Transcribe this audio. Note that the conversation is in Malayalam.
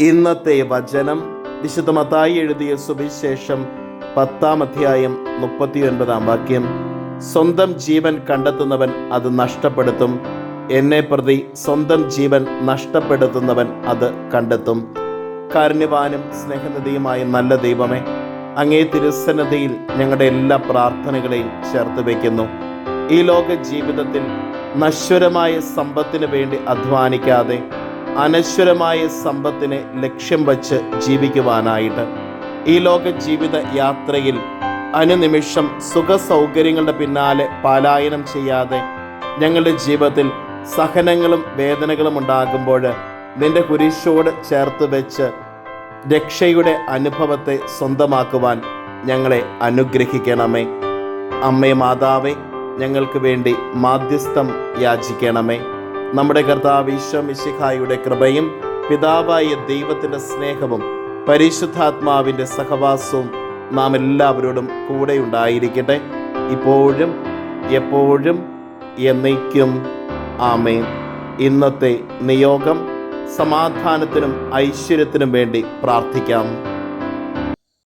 ഇന്നത്തെ വചനം വിശുദ്ധ മത്തായി എഴുതിയ സുവിശേഷം പത്താം അധ്യായം മുപ്പത്തിയൊൻപതാം വാക്യം. സ്വന്തം ജീവൻ കണ്ടെത്തുന്നവൻ അത് നഷ്ടപ്പെടുത്തും. എന്നെ പ്രതി സ്വന്തം ജീവൻ നഷ്ടപ്പെടുത്തുന്നവൻ അത് കണ്ടെത്തും. കാരുണ്യവാനും സ്നേഹനിധിയുമായ നല്ല ദൈവമേ അങ്ങേ തിരുസന്നതയിൽ ഞങ്ങളുടെ എല്ലാ പ്രാർത്ഥനകളെയും ചേർത്ത് വയ്ക്കുന്നു. ഈ ലോക ജീവിതത്തിൽ നശ്വരമായ സമ്പത്തിന് വേണ്ടി അധ്വാനിക്കാതെ അനശ്വരമായ സമ്പത്തിനെ ലക്ഷ്യം വച്ച് ജീവിക്കുവാനായിട്ട് ഈ ലോക ജീവിത യാത്രയിൽ അനുനിമിഷം സുഖ സൗകര്യങ്ങളുടെ പിന്നാലെ പലായനം ചെയ്യാതെ ഞങ്ങളുടെ ജീവിതത്തിൽ സഹനങ്ങളും വേദനകളും ഉണ്ടാകുമ്പോൾ നിന്റെ കുരിശോട് ചേർത്ത് വെച്ച് രക്ഷയുടെ അനുഭവത്തെ സ്വന്തമാക്കുവാൻ ഞങ്ങളെ അനുഗ്രഹിക്കണമേ. അമ്മേ മാതാവേ ഞങ്ങൾക്ക് വേണ്ടി മാധ്യസ്ഥം യാചിക്കണമേ. നമ്മുടെ കർത്താവ് ഈശോ മിശിഹായുടെ കൃപയും പിതാവായ ദൈവത്തിന്റെ സ്നേഹവും പരിശുദ്ധാത്മാവിന്റെ സഹവാസവും നാം എല്ലാവരോടും കൂടെ ഉണ്ടായിരിക്കട്ടെ. ഇപ്പോഴും എപ്പോഴും എന്നേക്കും. ആമേൻ. ഇന്നത്തെ നിയോഗം സമാധാനത്തിനും ഐശ്വര്യത്തിനും വേണ്ടി പ്രാർത്ഥിക്കാം.